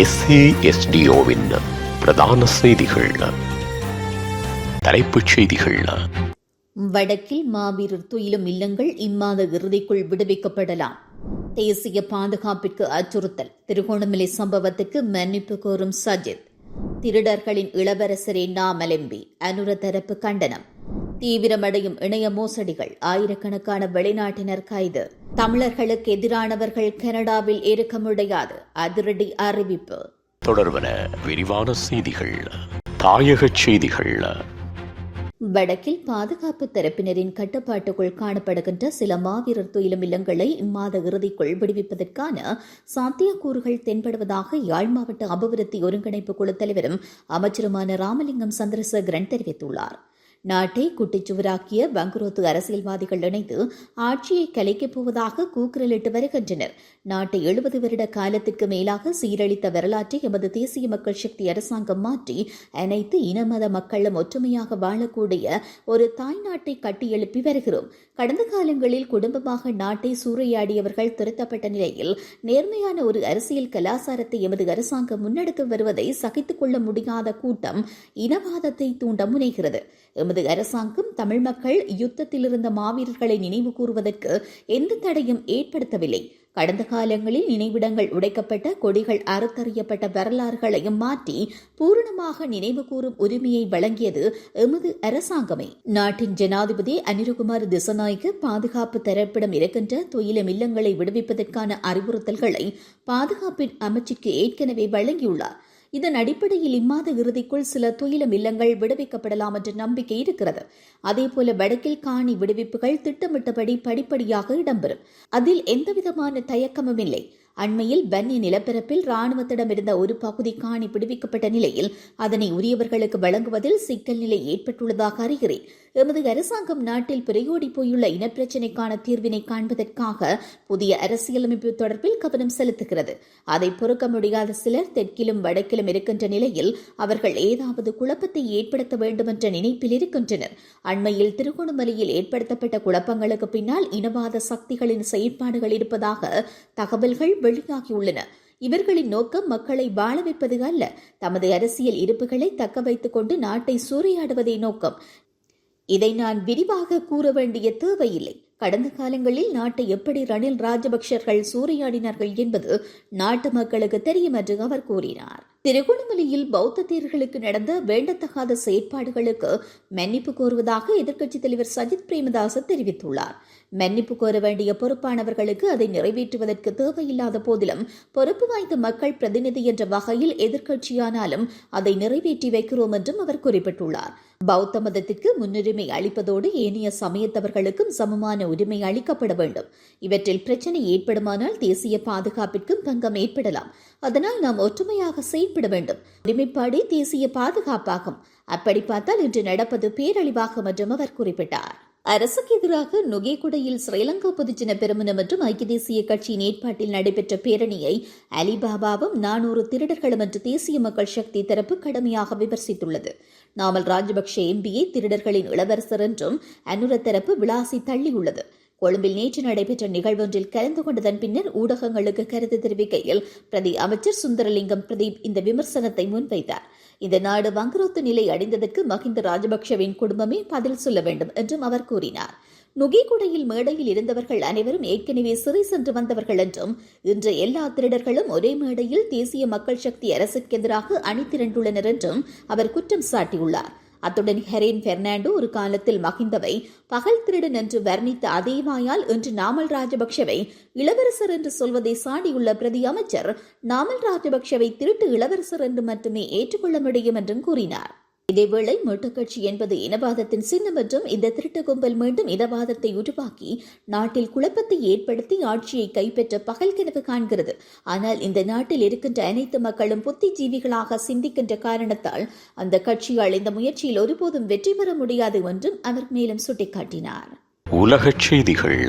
எஸ்ஏஎஸ்டிஓவின் பிரதான செய்திகள். தலைப்புச் செய்திகள். வடக்கில் மாவீரர் துயிலும் இல்லங்கள் இம்மாத இறுதிக்குள் விடுவிக்கப்படலாம். தேசிய பாதுகாப்பிற்கு அச்சுறுத்தல். திருகோணமலை சம்பவத்துக்கு மன்னிப்பு கோரும் சஜித். திருடர்களின் இளவரசரே நாமலெம்பி அனுர தரப்பு கண்டனம். தீவிரமடையும் இணைய மோசடிகள் ஆயிரக்கணக்கான வெளிநாட்டினர் கைது. தமிழர்களுக்கு எதிரானவர்கள் கனடாவில் இருக்க முடியாது அதிரடி அறிவிப்பு. தொடர்வன விரிவான செய்திகள் தாயகச் செய்திகள். வடக்கில் பாதுகாப்பு தரப்பினரின் கட்டுப்பாட்டுக்குள் காணப்படுகின்ற சில மாவீரர் துயிலும் இல்லங்களை இம்மாத இறுதிக்குள் விடுவிப்பதற்கான சாத்தியக்கூறுகள் தென்படுவதாக யாழ் மாவட்ட அபிவிருத்தி ஒருங்கிணைப்பு குழு தலைவரும் அமைச்சருமான ராமலிங்கம் சந்திரசேகரன் தெரிவித்துள்ளார். நாட்டை குட்டிச்சுவராக்கிய பங்குரோத்து அரசியல்வாதிகள் இணைந்து ஆட்சியை கலைக்கப் போவதாக கூக்குரலிட்டு வருகின்றனர். நாட்டை எழுபது வருட காலத்திற்கு மேலாக சீரழித்த வரலாற்றை எமது தேசிய மக்கள் சக்தி அரசாங்கம் மாற்றி அனைத்து இனமத மக்களும் ஒற்றுமையாக வாழக்கூடிய ஒரு தாய் நாட்டை கட்டியெழுப்பி வருகிறோம். கடந்த காலங்களில் குடும்பமாக நாட்டை சூறையாடியவர்கள் திருத்தப்பட்ட நிலையில் நேர்மையான ஒரு அரசியல் கலாசாரத்தை எமது அரசாங்கம் முன்னெடுத்து வருவதை சகித்துக் கொள்ள முடியாத கூட்டம் இனவாதத்தை தூண்ட முனைகிறது. எமது அரசாங்கம் தமிழ் மக்கள் யுத்தத்தில் இருந்த மாவீரர்களை நினைவு கூறுவதற்கு எந்த தடையும் ஏற்படுத்தவில்லை. கடந்த காலங்களில் நினைவிடங்கள் உடைக்கப்பட்ட கொடிகள் அறுத்தறியப்பட்ட வரலாறுகளையும் மாற்றி பூரணமாக நினைவு கூறும் உரிமையை வழங்கியது எமது அரசாங்கமே. நாட்டின் ஜனாதிபதி அனிருகுமார் திசநாய்க்கு பாதுகாப்பு தரப்பிடம் இருக்கின்ற துயிலம் இல்லங்களை விடுவிப்பதற்கான அறிவுறுத்தல்களை பாதுகாப்பின் அமைச்சுக்கு ஏற்கனவே வழங்கியுள்ளார். இதன் அடிப்படையில் இம்மாத இறுதிக்குள் சில துயிலம் இல்லங்கள் விடுவிக்கப்படலாம் என்ற நம்பிக்கை இருக்கிறது. அதேபோல வடக்கில் காணி விடுவிப்புகள் திட்டமிட்டபடி படிப்படியாக இடம்பெறும். அதில் எந்தவிதமான தயக்கமும் இல்லை. அண்மையில் பன்னி நிலப்பரப்பில் ராணுவத்திடம் இருந்த ஒரு பகுதி காணி பிடிவிக்கப்பட்ட நிலையில் அதனை உரியவர்களுக்கு வழங்குவதில் சிக்கல் நிலை ஏற்பட்டுள்ளதாக அறிகிறேன். எமது அரசாங்கம் நாட்டில் பிரையோடி போயுள்ள இனப்பிரச்சினைக்கான தீர்வினை காண்பதற்காக புதிய அரசியலமைப்பு தொடர்பில் கவனம் செலுத்துகிறது. அதை பொறுக்க முடியாத சிலர் தெற்கிலும் வடக்கிலும் இருக்கின்ற நிலையில் அவர்கள் ஏதாவது குழப்பத்தை ஏற்படுத்த வேண்டும் என்ற நினைப்பில் இருக்கின்றனர். அண்மையில் திருகோணமலையில் ஏற்படுத்தப்பட்ட குழப்பங்களுக்கு பின்னால் இனவாத சக்திகளின் செயற்பாடுகள் இருப்பதாக தகவல்கள் வெளியாகியுள்ளன. இவர்களின் நோக்கம் மக்களை வாழ வைப்பது அல்ல. தமது அரசியல் இருப்புகளை தக்க வைத்துக் கொண்டு நாட்டை சூறையாடுவதே நோக்கம். இதை நான் விரிவாக கூற வேண்டிய தேவையில்லை. கடந்த காலங்களில் நாட்டை எப்படி ரணில் ராஜபக்சர்கள் சூறையாடினார்கள் என்பது நாட்டு மக்களுக்கு தெரியும் என்று அவர் கூறினார். திருகோணமலையில் பௌத்த தேர்களுக்கு நடந்த வேண்டத்தகாத செயற்பாடுகளுக்கு மன்னிப்பு கோருவதாக எதிர்க்கட்சித் தலைவர் சஜித் பிரேமதாச தெரிவித்துள்ளார். மன்னிப்பு கோர வேண்டிய பொறுப்பானவர்களுக்கு அதை நிறைவேற்றுவதற்கு தேவையில்லாத போதிலும் பொறுப்பு வாய்ந்த மக்கள் பிரதிநிதி என்ற வகையில் எதிர்க்கட்சியானாலும் அதை நிறைவேற்றி வைக்கிறோம் என்றும் அவர் குறிப்பிட்டுள்ளார். பௌத்த மதத்திற்கு முன்னுரிமை அளிப்பதோடு ஏனைய சமயத்தவர்களுக்கும் சமமான உரிமை அளிக்கப்பட வேண்டும். இவற்றில் பிரச்சனை ஏற்படுமானால் தேசிய பாதுகாப்பிற்கும் பங்கம் ஏற்படலாம். அதனால் நாம் ஒற்றுமையாக செயல்பட வேண்டும். உரிமைப்பாடே தேசிய பாதுகாப்பாகும். அப்படி பார்த்தால் இன்று நடப்பது பேரழிவாகும் என்றும் அவர் குறிப்பிட்டார். அரசுக்கு எதிராக நுகேகுடையில் ஸ்ரீலங்கா பொதுஜன பெருமன மற்றும் ஐக்கிய தேசிய கட்சியின் ஏற்பாட்டில் நடைபெற்ற பேரணியை அலிபாபாவும் நானூறு திருடர்களும் என்று தேசிய மக்கள் சக்தி தரப்பு கடுமையாக விமர்சித்துள்ளது. நாமல் ராஜபக்ஷ எம்பியை திருடர்களின் இளவரசர் என்றும் அனுர தரப்பு விளாசி தள்ளியுள்ளது. கொழும்பில் நேற்று நடைபெற்ற நிகழ்வொன்றில் கலந்து கொண்டதன் பின்னர் ஊடகங்களுக்கு கருத்து தெரிவிக்கையில் பிரதி அமைச்சர் சுந்தரலிங்கம் பிரதீப் இந்த விமர்சனத்தை முன்வைத்தார். இந்த நாடு வங்குரோத்து நிலை அடைந்ததற்கு மஹிந்த ராஜபக்ஷவின் குடும்பமே பதில் சொல்ல வேண்டும் என்றும் அவர் கூறினார். நுகிகுடையில் மேடையில் இருந்தவர்கள் அனைவரும் ஏற்கனவே சிறை சென்று வந்தவர்கள் என்றும் இன்று எல்லா திருடர்களும் ஒரே மேடையில் தேசிய மக்கள் சக்தி அரசுக்கு எதிராக அணிதிரண்டுள்ளனர் என்றும் அவர் குற்றம் சாட்டியுள்ளார். அத்துடன் ஹெரேன் பெர்னாண்டோ ஒரு காலத்தில் மகிந்தவை பகல் திருடன் என்று வர்ணித்த அதே வாயால் இன்று நாமல் ராஜபக்ஷவை இளவரசர் என்று சொல்வதை சாடியுள்ள பிரதி அமைச்சர் நாமல் ராஜபக்ஷவை திருட்டு இளவரசர் என்று மட்டுமே ஏற்றுக்கொள்ள முடியும் என்றும் கூறினார். இதேவேளை மீட்டுக் கட்சி என்பது இனவாதத்தின் சின்னம் என்றும் இந்த திருட்டு கும்பல் மீண்டும் இனவாதத்தை உருவாக்கி நாட்டில் குழப்பத்தை ஏற்படுத்தி ஆட்சியை கைப்பற்ற பகல் கனவு காண்கிறது. ஆனால் இந்த நாட்டில் இருக்கின்ற அனைத்து மக்களும் புத்திஜீவிகளாக சிந்திக்கின்ற காரணத்தால் அந்த கட்சியால் இந்த முயற்சியில் ஒருபோதும் வெற்றி பெற முடியாது என்றும் அவர் மேலும் சுட்டிக்காட்டினார். உலகச் செய்திகள்.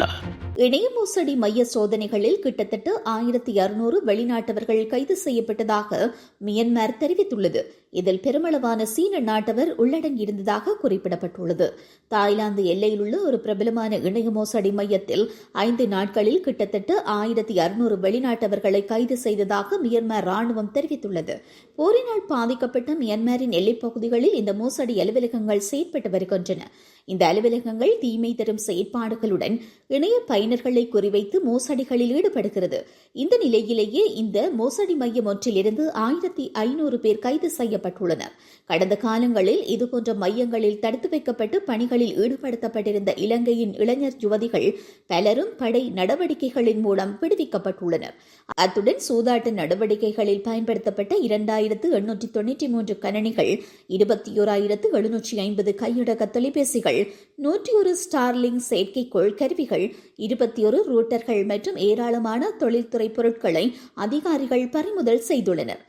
இணைய மோசடி மைய சோதனைகளில் கிட்டத்தட்ட ஆயிரத்தி அறுநூறு வெளிநாட்டவர்கள் கைது செய்யப்பட்டதாக மியன்மார் தெரிவித்துள்ளது. இதில் பெருமளவான சீன நாட்டவர் உள்ளடங்கியிருந்ததாக குறிப்பிடப்பட்டுள்ளது. தாய்லாந்து எல்லையில் உள்ள ஒரு பிரபலமான இணைய மோசடி மையத்தில் ஐந்து நாட்களில் கிட்டத்தட்ட ஆயிரத்தி அறுநூறு வெளிநாட்டவர்களை கைது செய்ததாக மியன்மார் ராணுவம் தெரிவித்துள்ளது. போரினால் பாதிக்கப்பட்ட மியன்மாரின் எல்லைப்பகுதிகளில் இந்த மோசடி அலுவலகங்கள் செயற்பட்டு வருகின்றன. இந்த அலுவலகங்கள் தீமை தரும் செயற்பாடுகளுடன் இணைய பயனர்களை குறிவைத்து மோசடிகளில் ஈடுபடுகிறது. இந்த நிலையிலேயே இந்த மோசடி மையம் ஒன்றிலிருந்து ஆயிரத்தி ஐநூறு பேர் கைது செய்ய செய்யப்பட்டுள்ளனர் கடந்த காலங்களில் இதுபோன்ற மையங்களில் தடுத்து வைக்கப்பட்டு பணிகளில் ஈடுபடுத்தப்பட்டிருந்த இலங்கையின் இளைஞர் யுவதிகள் பலரும் படை நடவடிக்கைகளின் மூலம் விடுவிக்கப்பட்டுள்ளனர். அத்துடன் சூதாட்ட நடவடிக்கைகளில் பயன்படுத்தப்பட்ட இரண்டாயிரத்து எண்ணூற்றி தொன்னூற்றி மூன்று கணனிகள் இருபத்தி ஓராயிரத்து எழுநூற்றி ஐம்பது கையடக்க தொலைபேசிகள் நூற்றி ஒரு ஸ்டார்லிங் செயற்கைக்கோள் கருவிகள் இருபத்தி ஒரு ரூட்டர்கள் மற்றும் ஏராளமான தொழில்துறை பொருட்களை அதிகாரிகள் பறிமுதல் செய்துள்ளனர்.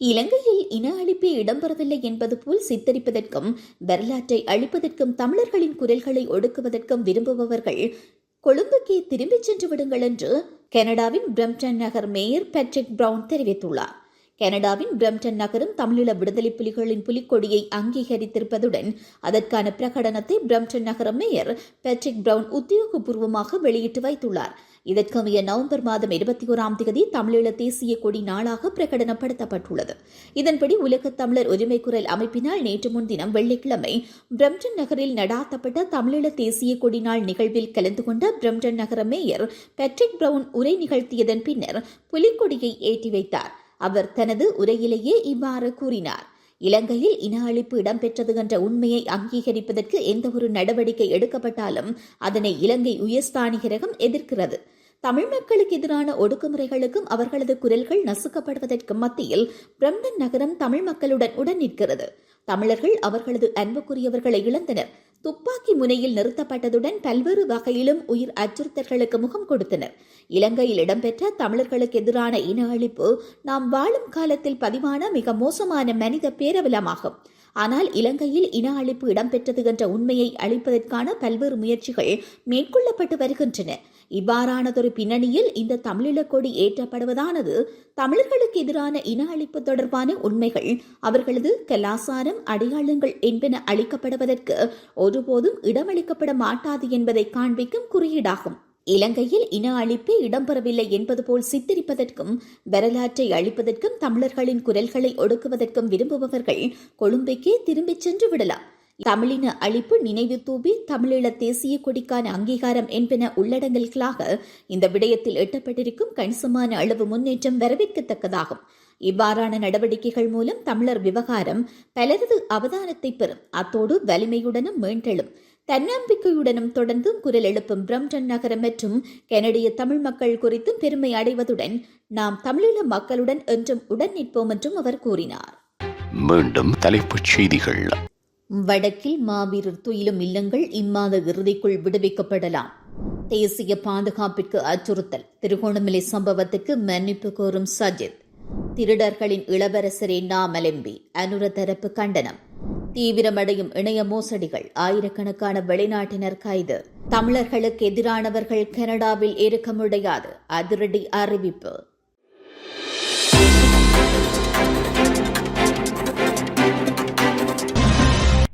இலங்கையில் இன அழிப்பே இடம்பெறவில்லை என்பது போல் சித்தரிப்பதற்கும் வரலாற்றை அழிப்பதற்கும் தமிழர்களின் குரல்களை ஒடுக்குவதற்கும் விரும்புபவர்கள் கொழும்புக்கே திரும்பிச் சென்று விடுங்கள் என்று கனடாவின் பிரம்டன் நகர் மேயர் பேட்ரிக் பிரவுன் தெரிவித்துள்ளார். கனடாவின் பிரம்டன் நகரம் தமிழீழ விடுதலை புலிகளின் புலிக்கொடியை அங்கீகரித்திருப்பதுடன் அதற்கான பிரகடனத்தை பிரம்டன் நகர மேயர் பேட்ரிக் பிரவுன் உத்தியோகபூர்வமாக வெளியிட்டு வைத்துள்ளார். இதற்கமைய நவம்பர் மாதம் இருபத்தி ஓராம் தேதி தமிழீழ தேசிய கொடி நாளாக பிரகடனப்படுத்தப்பட்டுள்ளது. இதன்படி உலக தமிழர் உரிமை குரல் அமைப்பினால் நேற்று முன்தினம் வெள்ளிக்கிழமை பிரம்டன் நகரில் நடாத்தப்பட்ட தமிழீழ தேசிய கொடி நாள் நிகழ்வில் கலந்து கொண்ட பிரம்டன் நகர மேயர் பேட்ரிக் பிரவுன் உரை நிகழ்த்தியதன் பின்னர் புலிக்கொடியை ஏற்றி வைத்தார். அவர் தனது உரையிலேயே இவ்வாறு கூறினார். இலங்கையில் இன அழிப்பு இடம்பெற்றது என்ற உண்மையை அங்கீகரிப்பதற்கு எந்தவொரு நடவடிக்கை எடுக்கப்பட்டாலும் அதனை இலங்கை உயர்ஸ்தானிகரகம் எதிர்க்கிறது. தமிழ் மக்களுக்கு எதிரான ஒடுக்குமுறைகளுக்கும் அவர்களது குரல்கள் நசுக்கப்படுவதற்கு மத்தியில் பிரம்டன் நகரம் தமிழ் மக்களுடன் உடன் நிற்கிறது. தமிழர்கள் அவர்களது அன்புக்குரியவர்களை இழந்தனர். துப்பாக்கி முனையில் நிறுத்தப்பட்டதுடன் பல்வேறு வகையிலும் உயிர் அச்சுறுத்தல்களுக்கு முகம் கொடுத்தனர். இலங்கையில் இடம்பெற்ற தமிழர்களுக்கு எதிரான இன அழிப்பு நாம் வாழும் காலத்தில் பதிவான மிக மோசமான மனித பேரவலமாகும். ஆனால் இலங்கையில் இன அழிப்பு இடம்பெற்றது என்ற உண்மையை அளிப்பதற்கான பல்வேறு முயற்சிகள் மேற்கொள்ளப்பட்டு வருகின்றன. இவ்வாறானதொரு பின்னணியில் இந்த தமிழீழக் கொடி ஏற்றப்படுவதானது தமிழர்களுக்கு எதிரான இன அழிப்பு தொடர்பான உண்மைகள். அவர்களது கலாசாரம் அடையாளங்கள் என்பன அளிக்கப்படுவதற்கு ஒருபோதும் இடமளிக்கப்பட மாட்டாது என்பதை காண்பிக்கும் குறியீடாகும். இலங்கையில் இன அழிப்பே இடம்பெறவில்லை என்பது போல் சித்தரிப்பதற்கும் வரலாற்றை அழிப்பதற்கும் தமிழர்களின் குரல்களை ஒடுக்குவதற்கும் விரும்புபவர்கள் கொழும்பைக்கே திரும்பிச் சென்று விடலாம். தமிழின அழிப்பு நினைவு தூபி தமிழீழ தேசிய கொடிக்கான அங்கீகாரம் என்பன உள்ளடங்கல்களாக இந்த விடயத்தில் எட்டப்பட்டிருக்கும் கணிசமான அளவு முன்னேற்றம் வரவேற்கத்தக்கதாகும். இவ்வாறான நடவடிக்கைகள் மூலம் தமிழர் விவகாரம் பலரது அவதானத்தை பெறும். அத்தோடு வலிமையுடனும் மீண்டெழும். தன்னம்பிக்கையுடனும் தொடர்ந்தும் குரல் எழுப்பும் பிரம்டன் நகரம் மற்றும் கனடிய தமிழ் மக்கள் குறித்தும் பெருமை அடைவதுடன் நாம் தமிழீழ மக்களுடன் என்றும் உடன் நிற்போம் என்றும் அவர் கூறினார். மீண்டும் தலைப்புச் செய்திகள். வடக்கில் மாவீரர் துயிலும் இல்லங்கள் இம்மாத இறுதிக்குள் விடுவிக்கப்படலாம். தேசிய பாதுகாப்பிற்கு அச்சுறுத்தல். திருகோணமலை சம்பவத்துக்கு மன்னிப்பு கோரும் சஜித். திருடர்களின் இளவரசரே நாமலெம்பி அனுர தரப்பு கண்டனம். தீவிரமடையும் இணைய மோசடிகள். ஆயிரக்கணக்கான வெளிநாட்டினர் கைது. தமிழர்களுக்கு எதிரானவர்கள் கனடாவில் இருக்க முடியாது அதிரடி அறிவிப்பு.